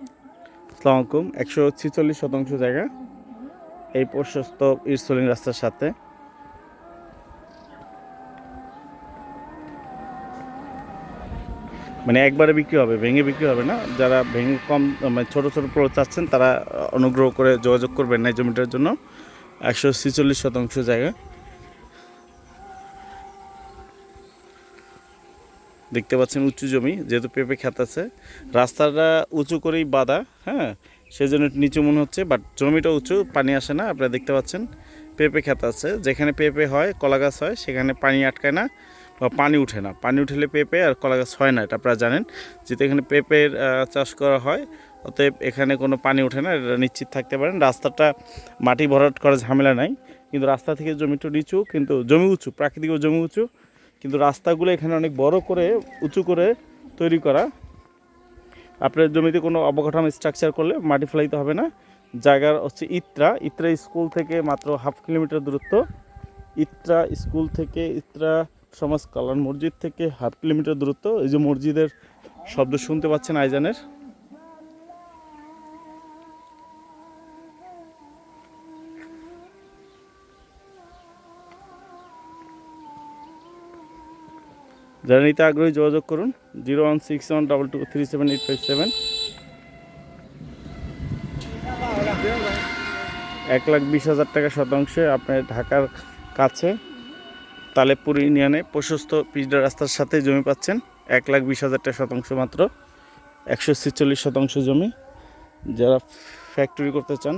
আলাইকুম। একশো ছিচল্লিশ শতাংশ জায়গা। এই প্রশস্ত ইরসলিং রাস্তার সাথে। মানে একবারে বিক্রি হবে, ভেঙে বিক্রি হবে না। যারা ভেঙে কম মানে ছোটো ছোটো প্লট চাচ্ছেন, তারা অনুগ্রহ করে যোগাযোগ করবেন না জমিটার জন্য। একশো ছিচল্লিশ শতাংশ জায়গা। দেখতে পাচ্ছেন উঁচু জমি, যেহেতু পেঁপে খেত আছে। রাস্তাটা উঁচু করেই বাঁধা হ্যাঁ? সেজন্য নিচু মনে হচ্ছে বাট জমিটা উঁচু, পানি আসে না। আপনারা দেখতে পাচ্ছেন পেঁপে খেত আছে। যেখানে পেঁপে হয়, কলা গাছ হয়, সেখানে পানি আটকায় না বা পানি উঠে না। পানি উঠলে পেঁপে আর কলা গাছ হয় না, এটা আপনারা জানেন। যেহেতু এখানে পেঁপের চাষ করা হয়, অতএব এখানে কোনো পানি ওঠে না, এটা নিশ্চিত থাকতে পারেন। রাস্তাটা মাটি ভরাট করা ঝামেলা নাই, কিন্তু রাস্তা থেকে জমি একটু নিচু, কিন্তু জমি উঁচু, প্রাকৃতিক জমি উঁচু। কিন্তু রাস্তাগুলো এখানে অনেক বড় করে, উঁচু করে তৈরি করা। আপনার জমিতে কোনো অবকাঠামো স্ট্রাকচার করলে মাটি ফেলাইতে হবে না। জায়গার হচ্ছে ইত্রা। ইত্রা স্কুল থেকে মাত্র হাফ কিলোমিটার দূরত্ব। ইত্রা স্কুল থেকে ইত্রা সমাজ কল্যাণ মসজিদ থেকে হাফ কিলোমিটার দূরত্ব। এই যে মসজিদের শব্দ শুনতে পাচ্ছেন আইজানের। যারা নিতে আগ্রহী, যোগাযোগ করুন zero one six one double two three seven eight five seven. এক লাখ বিশ হাজার টাকা শতাংশে আপনার ঢাকার কাছে তালেপুর ইউনিয়নে প্রশস্ত পিচডা রাস্তার সাথে জমি পাচ্ছেন। এক লাখ বিশ হাজার টাকা শতাংশ মাত্র, একশো ছেচল্লিশ শতাংশ জমি। যারা ফ্যাক্টরি করতে চান